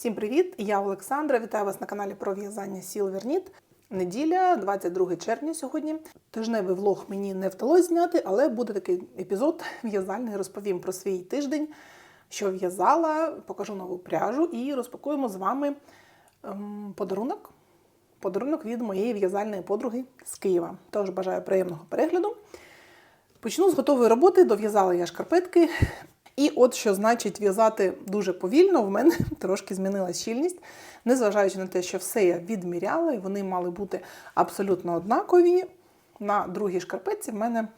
Всім привіт! Я Олександра. Вітаю вас на каналі про в'язання сіл Верніт. Неділя, 22 червня сьогодні. Тижневий влог мені не вдалося зняти, але буде такий епізод в'язальний. Розповім про свій тиждень, що в'язала, покажу нову пряжу і розпакуємо з вами ем, подарунок. Подарунок від моєї в'язальної подруги з Києва. Тож бажаю приємного перегляду. Почну з готової роботи. Дов'язала я шкарпетки. І от що значить в'язати дуже повільно, в мене трошки змінилась щільність, незважаючи на те, що все я відміряла, і вони мали бути абсолютно однакові. На другій шкарпетці в мене,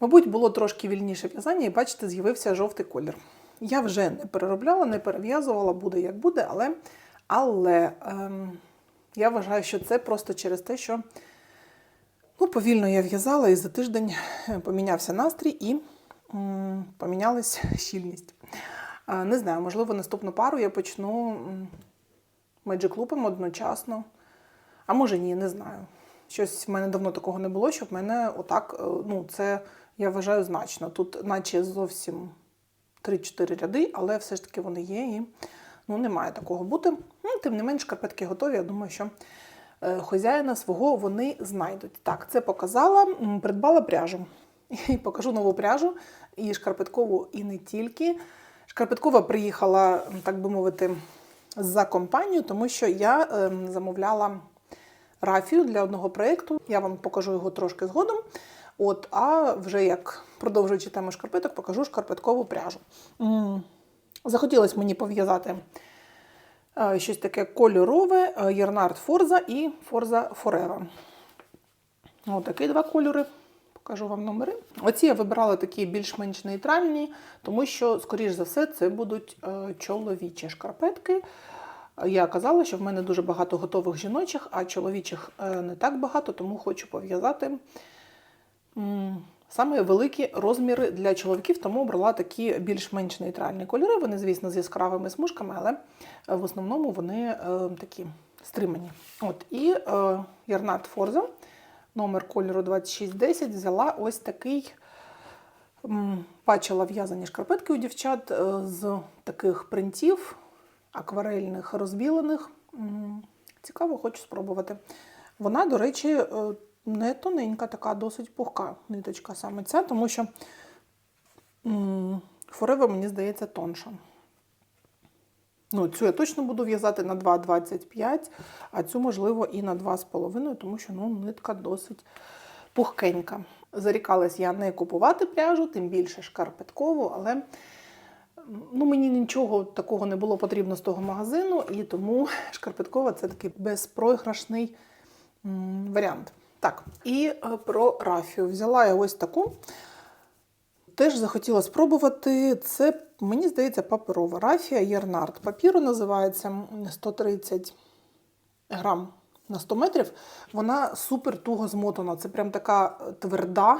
мабуть, було трошки вільніше в'язання, і бачите, з'явився жовтий колір. Я вже не переробляла, не перев'язувала, буде як буде, але, але ем, я вважаю, що це просто через те, що ну, повільно я в'язала, і за тиждень помінявся настрій і помінялась щільність. Не знаю, можливо, наступну пару я почну меджик-лупом одночасно. А може ні, не знаю. Щось в мене давно такого не було, щоб мене отак, е, ну, це я вважаю значно. Тут, наче зовсім 3-4 ряди, але все ж таки вони є і ну, не має такого бути. Ну, тим не менш, шкарпетки готові. Я думаю, що е, хазяїна свого вони знайдуть. Так, це показала, придбала пряжу. І покажу нову пряжу, і шкарпеткову, і не тільки. Шкарпеткова приїхала, так би мовити, за компанію, тому що я ем, замовляла рафію для одного проєкту. Я вам покажу його трошки згодом. От, а вже як продовжуючи тему шкарпеток, покажу шкарпеткову пряжу. Захотілося мені пов'язати е, щось таке кольорове, е, Єрнард Форза і Форза Форева. Ось такі два кольори. Покажу вам номери. Оці я вибирала такі більш-менш нейтральні, тому що, скоріш за все, це будуть е, чоловічі шкарпетки. Я казала, що в мене дуже багато готових жіночих, а чоловічих е, не так багато, тому хочу пов'язати саме великі розміри для чоловіків, тому обрала такі більш-менш нейтральні кольори. Вони, звісно, з яскравими смужками, але в основному вони е, такі стримані. От, І Ярнат Форза, номер кольору 2610, взяла ось такий. Бачила в'язані шкарпетки у дівчат е, з таких принтів, акварельних, розбілених. Цікаво, хочу спробувати. Вона, до речі, е, не тоненька, така досить пухка ниточка саме ця, тому що форева, мені здається, тонша. Ну, цю я точно буду в'язати на 2,25, а цю, можливо, і на 2,5, тому що ну, нитка досить пухкенька. Зарікалась я не купувати пряжу, тим більше шкарпеткову, але ну, мені нічого такого не було потрібно з того магазину, і тому шкарпеткова це такий безпроіграшний м, варіант. Так, і е, про рафію. Взяла я ось таку. Теж захотіла спробувати. Це, мені здається, паперова рафія Єрнард. Папіру називається 130 грам на 100 метрів. Вона супер туго змотана. Це прям така тверда,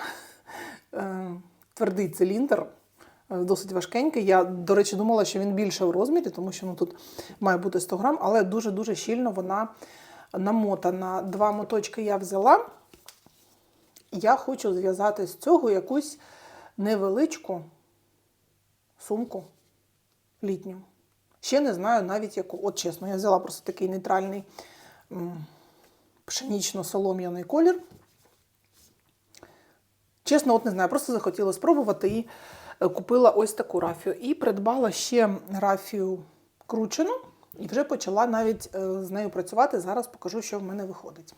е, твердий циліндр, е, досить важкенький. Я, до речі, думала, що він більше в розмірі, тому що ну, тут має бути 100 грам, але дуже-дуже щільно вона намотана. Два моточки я взяла. Я хочу зв'язати з цього якусь невеличку сумку літню. Ще не знаю навіть яку. От чесно, я взяла просто такий нейтральний пшенічно-солом'яний колір. Чесно, от не знаю, просто захотіла спробувати і е, купила ось таку рафію. І придбала ще рафію кручену, і вже почала навіть е, з нею працювати. Зараз покажу, що в мене виходить.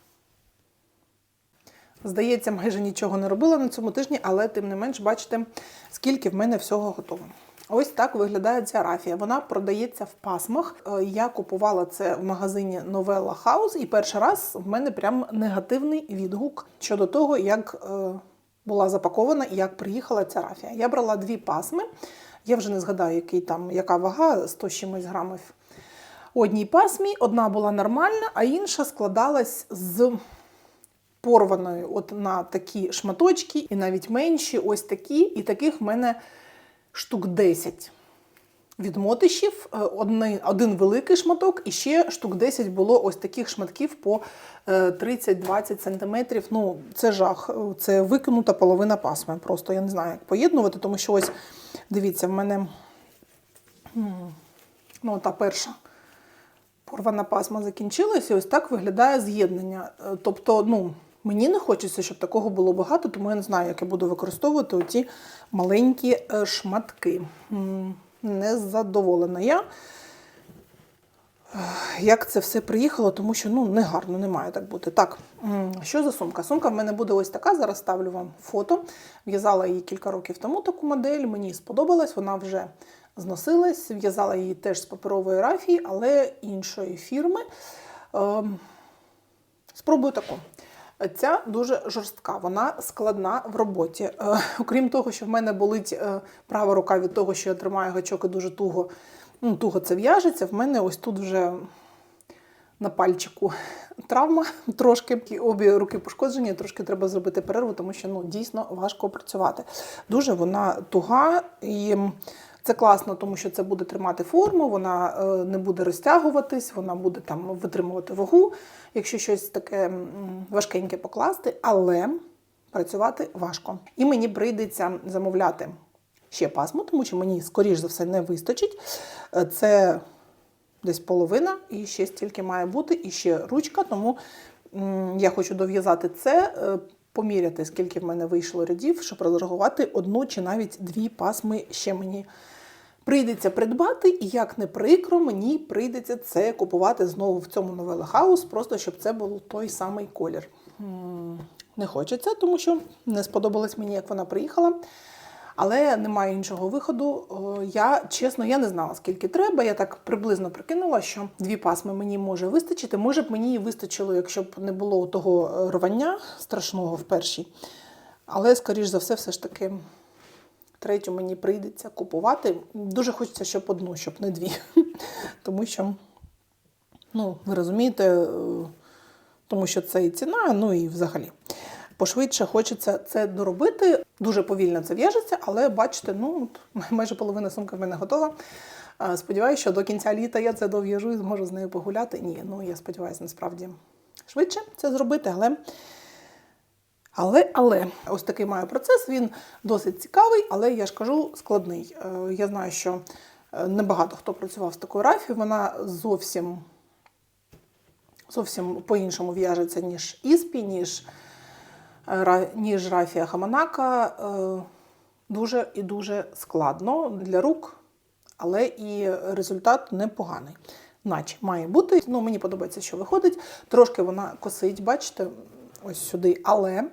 Здається, майже нічого не робила на цьому тижні, але тим не менш, бачите, скільки в мене всього готово. Ось так виглядає ця рафія. Вона продається в пасмах. Е, Я купувала це в магазині Novella House, і перший раз в мене прям негативний відгук щодо того, як е, була запакована і як приїхала ця рафія. Я брала дві пасми. Я вже не згадаю, який там, яка вага 100 з чимось грамів. Одній пасмі одна була нормальна, а інша складалась з порваною от на такі шматочки, і навіть менші, ось такі. І таких в мене штук 10 відмотишів, Е, одни- один великий шматок, і ще штук 10 було ось таких шматків по е, 30-20 сантиметрів. Ну, це жах, Е, це викинута половина пасми. Просто я не знаю, як поєднувати, тому що ось, дивіться, в мене ну, та перша Порвана пасма закінчилася, і ось так виглядає з'єднання. Е, Тобто, ну, мені не хочеться, щоб такого було багато, тому я не знаю, як я буду використовувати оці маленькі е, шматки. М, Не задоволена я. Як це все приїхало, тому що ну, не гарно, не має так бути. Так, що за сумка? Сумка в мене буде ось така. Зараз ставлю вам фото. В'язала її кілька років тому таку модель. Мені сподобалась, вона вже зносилась. В'язала її теж з паперової рафії, але іншої фірми. Ем, Спробую таку. Ця дуже жорстка, вона складна в роботі. Е, окрім того, що в мене болить е, права рука від того, що я тримаю гачок і дуже туго, ну, туго це в'яжеться. В мене ось тут вже на пальчику травма трошки. Обі руки пошкоджені, трошки треба зробити перерву, тому що ну, дійсно важко працювати. Дуже вона туга і. Це класно, тому що це буде тримати форму, вона е, не буде розтягуватись, вона буде там витримувати вагу, якщо щось таке важкеньке покласти, але працювати важко. І мені прийдеться замовляти ще пасму, тому що мені, скоріш за все, не вистачить. Е, Це десь половина, і ще стільки має бути, і ще ручка, тому я хочу дов'язати це. е, Поміряти, скільки в мене вийшло рядів, щоб розрахувати одну чи навіть дві пасми ще мені прийдеться придбати, і як не прикро, мені прийдеться це купувати знову в цьому новеле хаус, просто щоб це був той самий колір. Не хочеться, тому що не сподобалось мені, як вона приїхала. Але немає іншого виходу. Я чесно, я не знала, скільки треба. Я так приблизно прикинула, що дві пасми мені може вистачити. Може б мені і вистачило, якщо б не було того рвання страшного в першій. Але, скоріш за все, все ж таки третю мені прийдеться купувати. Дуже хочеться, щоб одну, щоб не дві. Тому що, ну, ви розумієте, е, тому що це і ціна, ну і взагалі. Пошвидше хочеться це доробити. Дуже повільно це в'яжеться, але бачите, ну майже половина сумки в мене готова. Сподіваюся, що до кінця літа я це дов'яжу і зможу з нею погуляти. Ні, ну я сподіваюся, насправді швидше це зробити, але. Але, але ось такий має процес. Він досить цікавий, але я ж кажу, складний. Е, Я знаю, що е, небагато хто працював з такою рафією. Вона зовсім, зовсім по-іншому в'яжеться, ніж іспі, ніж, е, ніж рафія Хаманака. Дуже і дуже складно для рук, але і результат непоганий. Наче має бути. Ну, мені подобається, що виходить. Трошки вона косить, бачите, ось сюди. Але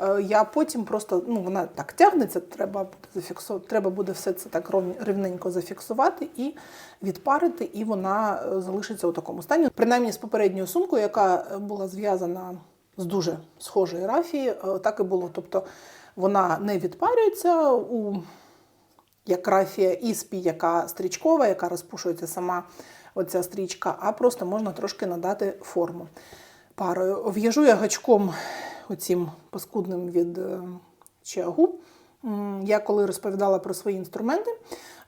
е, я потім просто, ну, вона так тягнеться, треба буде зафіксувати, треба буде все це так рівненько зафіксувати і відпарити, і вона е, залишиться у такому стані. Принаймні з попередньою сумкою, яка е, була зв'язана з дуже схожої рафії, так і було. Тобто вона не відпарюється у як рафія іспі, яка стрічкова, яка розпушується сама оця стрічка, а просто можна трошки надати форму парою. В'яжу я гачком оцім паскудним від е, Чиагу. Я коли розповідала про свої інструменти,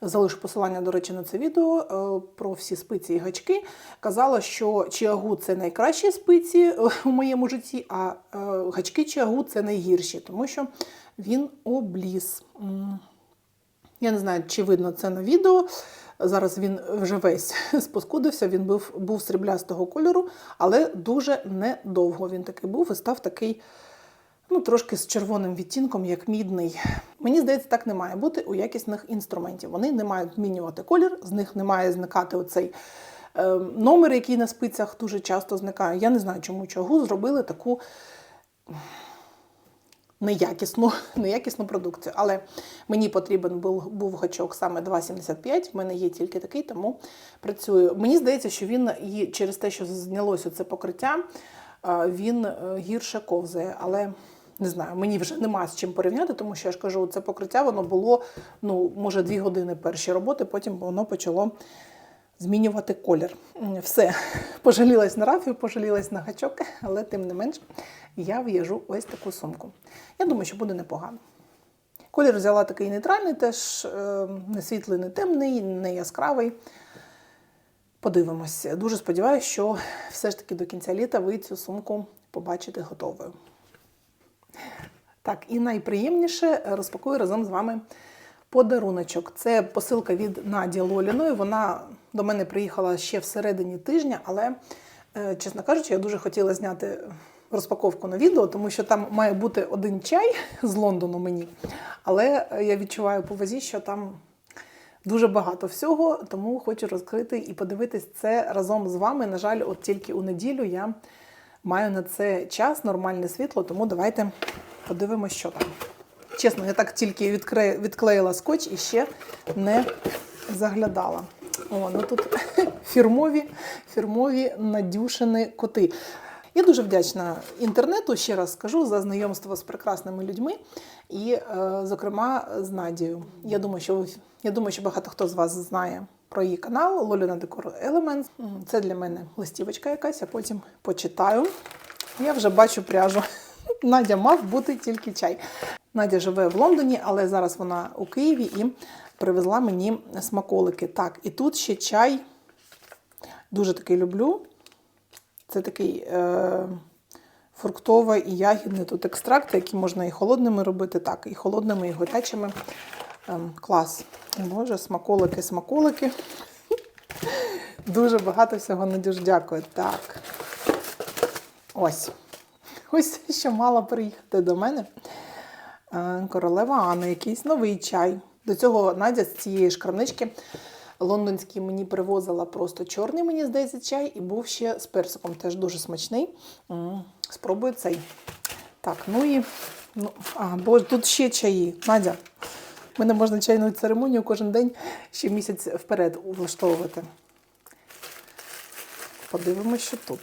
залишу посилання, до речі, на це відео е, про всі спиці і гачки. Казала, що Чиагу це найкращі спиці е, у моєму житті, а е, гачки Чиагу це найгірші, тому що він обліз. Я не знаю, чи видно це на відео. Зараз він вже весь споскудився, він був, був сріблястого кольору, але дуже недовго він такий був і став такий, ну, трошки з червоним відтінком, як мідний. Мені здається, так не має бути у якісних інструментів. Вони не мають змінювати колір, з них не має зникати оцей е, номер, який на спицях дуже часто зникає. Я не знаю, чому чогу зробили таку неякісну, неякісну продукцію. Але мені потрібен був, був гачок саме 2,75. В мене є тільки такий, тому працюю. Мені здається, що він і через те, що знялося це покриття, він е, гірше ковзає. Але не знаю, мені вже нема з чим порівняти, тому що я ж кажу, це покриття воно було ну, може дві години перші роботи, потім воно почало. Змінювати колір. Все, пожалілась на рафію, пожалілась на гачок, але тим не менш я в'яжу ось таку сумку. Я думаю, що буде непогано. Колір взяла такий нейтральний, теж е, не світлий, не темний, не яскравий. Подивимося. Дуже сподіваюся, що все ж таки до кінця літа ви цю сумку побачите готовою. Так, і найприємніше розпакую разом з вами подаруночок. Це посилка від Наді Лоліної. Вона до мене приїхала ще всередині тижня, але, е, чесно кажучи, я дуже хотіла зняти розпаковку на відео, тому що там має бути один чай з Лондону мені. Але я відчуваю по вазі, що там дуже багато всього, тому хочу розкрити і подивитись це разом з вами. На жаль, от тільки у неділю я маю на це час, нормальне світло, тому давайте подивимося, що там. Чесно, я так тільки відкре- відклеїла скотч і ще не заглядала. О, ну тут фірмові, фірмові надюшини коти. Я дуже вдячна інтернету, ще раз скажу, за знайомство з прекрасними людьми і, е, зокрема, з Надією. Я думаю, що я думаю, що багато хто з вас знає про її канал Лоліна Декор Elements. Це для мене листівочка якась, я потім почитаю. Я вже бачу пряжу. Надя мав бути тільки чай. Надя живе в Лондоні, але зараз вона у Києві і привезла мені смаколики. Так, і тут ще чай. Дуже такий люблю. Це такий е, фруктовий і ягідний тут екстракт, які можна і холодними робити, так, і холодними, і гарячими. Ем, клас. Боже, смаколики, смаколики. Дуже багато всього Надюш, дякую. Так. Ось. Ось що мала приїхати до мене. Е, Королева Анна, якийсь новий чай. До цього Надя з цієї шкарнички лондонський мені привозила просто чорний, мені здається, чай, і був ще з персиком, теж дуже смачний. Спробую цей. Так, ну і. Ну, а, бо тут ще чаї. Надя. в мене можна чайну церемонію кожен день ще місяць вперед влаштовувати. Подивимось, що тут.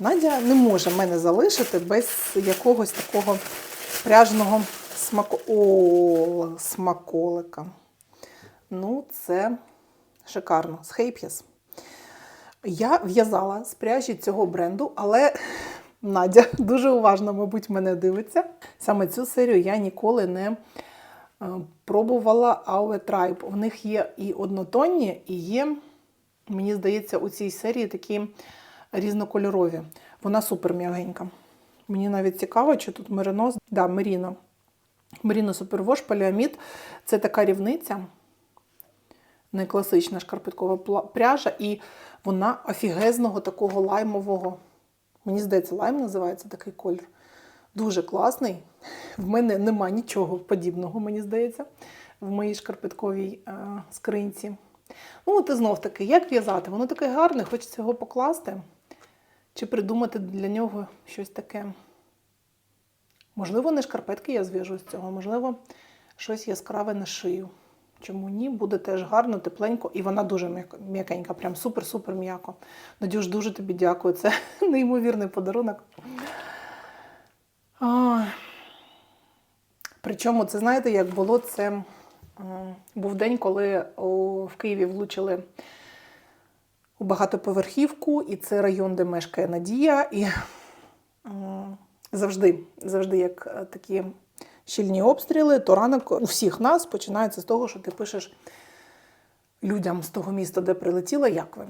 Надя не може мене залишити без якогось такого пряжного смако... О, смаколика. Ну, це шикарно. З. Я в'язала з пряжі цього бренду, але Надя дуже уважно, мабуть, мене дивиться. Саме цю серію я ніколи не е, пробувала Our Tribe. В них є і однотонні, і є, мені здається, у цій серії такі різнокольорові. Вона супер м'ягенька. Мені навіть цікаво, чи тут меринос. Да, Меріно. Меріно Супервош, поліамід. Це така рівниця. Не класична шкарпеткова пряжа, і вона офігезного такого лаймового. Мені здається, лайм називається такий колір. Дуже класний. В мене нема нічого подібного, мені здається, в моїй шкарпетковій е, скринці. Ну, от і знов таки, як в'язати? Воно таке гарне, хочеться його покласти. Чи придумати для нього щось таке. Можливо, не шкарпетки я зв'яжу з цього, можливо, щось яскраве на шию. Чому ні? Буде теж гарно, тепленько, і вона дуже м'якенька, прям супер-супер м'яко. Надюш, дуже тобі дякую. Це неймовірний подарунок. А, причому, це знаєте, як було це був день, коли в Києві влучили у багатоповерхівку, і це район, де мешкає Надія. І завжди, завжди, як е, такі щільні обстріли, то ранок у всіх нас починається з того, що ти пишеш людям з того міста, де прилетіла, як ви.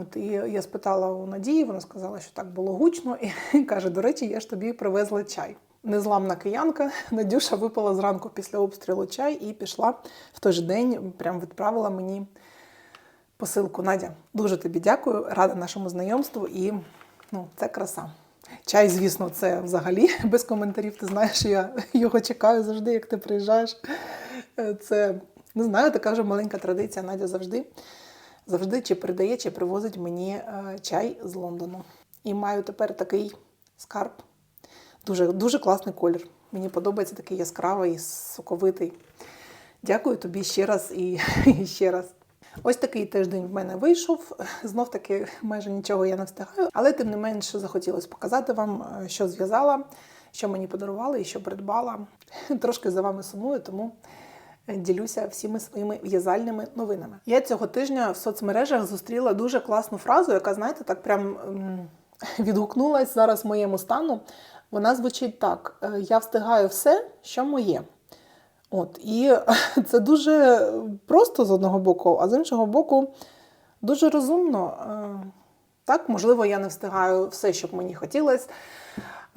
От, і я спитала у Надії, вона сказала, що так було гучно, і каже: до речі, я ж тобі привезла чай. Незламна киянка Надюша випила зранку після обстрілу чай і пішла в той же день, прям відправила мені посилку. Надя, дуже тобі дякую, рада нашому знайомству, і ну, це краса. Чай, звісно, це взагалі без коментарів. Ти знаєш, я його чекаю завжди, як ти приїжджаєш. Е, Це не знаю, така вже маленька традиція. Надя завжди, завжди чи передає, чи привозить мені е, чай з Лондону. І маю тепер такий скарб. Дуже, дуже класний колір. Мені подобається такий яскравий, соковитий. Дякую тобі ще раз і, і ще раз. Ось такий тиждень в мене вийшов. Знов таки майже нічого я не встигаю, але тим не менше захотілося показати вам, е, що зв'язала, що мені подарували і що придбала. Трошки за вами сумую, тому ділюся всіми своїми в'язальними новинами. Я цього тижня в соцмережах зустріла дуже класну фразу, яка, знаєте, так прям відгукнулась зараз моєму стану. Вона звучить так: е, я встигаю все, що моє. От, і це дуже просто з одного боку, а з іншого боку, дуже розумно. Е, Так, можливо, я не встигаю все, що б мені хотілося.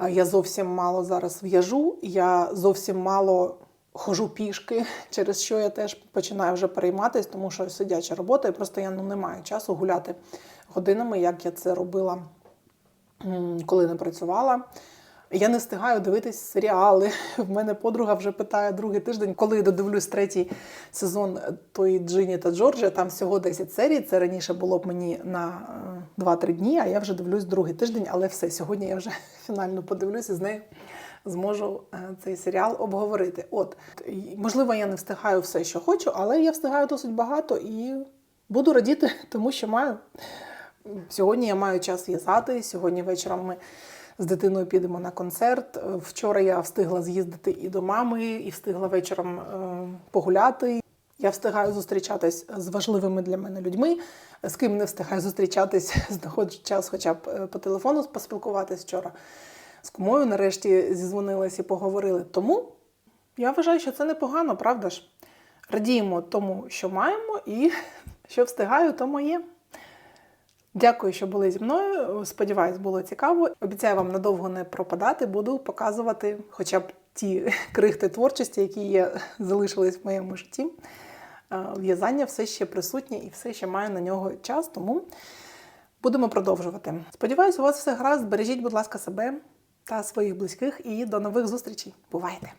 Е, Я зовсім мало зараз в'яжу, я зовсім мало хожу пішки, через що я теж починаю вже перейматись, тому що сидяча робота, і просто я ну, не маю часу гуляти годинами, як я це робила, коли не працювала. Я не встигаю дивитись серіали. В мене подруга вже питає другий тиждень, коли я додивлюсь третій сезон тої Джині та Джорджа. Там всього 10 серій. Це раніше було б мені на е, 2-3 дні, а я вже дивлюсь другий тиждень, але все. Сьогодні я вже фінально подивлюсь і з нею зможу е, цей серіал обговорити. От, можливо, я не встигаю все, що хочу, але я встигаю досить багато і буду радіти, тому що маю. Сьогодні я маю час в'язати. Сьогодні вечором ми з дитиною підемо на концерт. Е, Вчора я встигла з'їздити і до мами, і встигла вечором е, погуляти. Я встигаю зустрічатись з важливими для мене людьми. З ким не встигаю зустрічатись, знаходжу час хоча б е, по телефону поспілкуватись вчора. З кумою нарешті зізвонилась і поговорили. Тому я вважаю, що це непогано, правда ж? Радіємо тому, що маємо, і що встигаю, то моє. Дякую, що були зі мною. Сподіваюсь, було цікаво. Обіцяю вам надовго не пропадати. Буду показувати хоча б ті крихти творчості, які є, залишились в моєму житті. Е, В'язання все ще присутнє і все ще маю на нього час, тому будемо продовжувати. Сподіваюсь, у вас все гаразд. Бережіть, будь ласка, себе та своїх близьких і до нових зустрічей. Бувайте!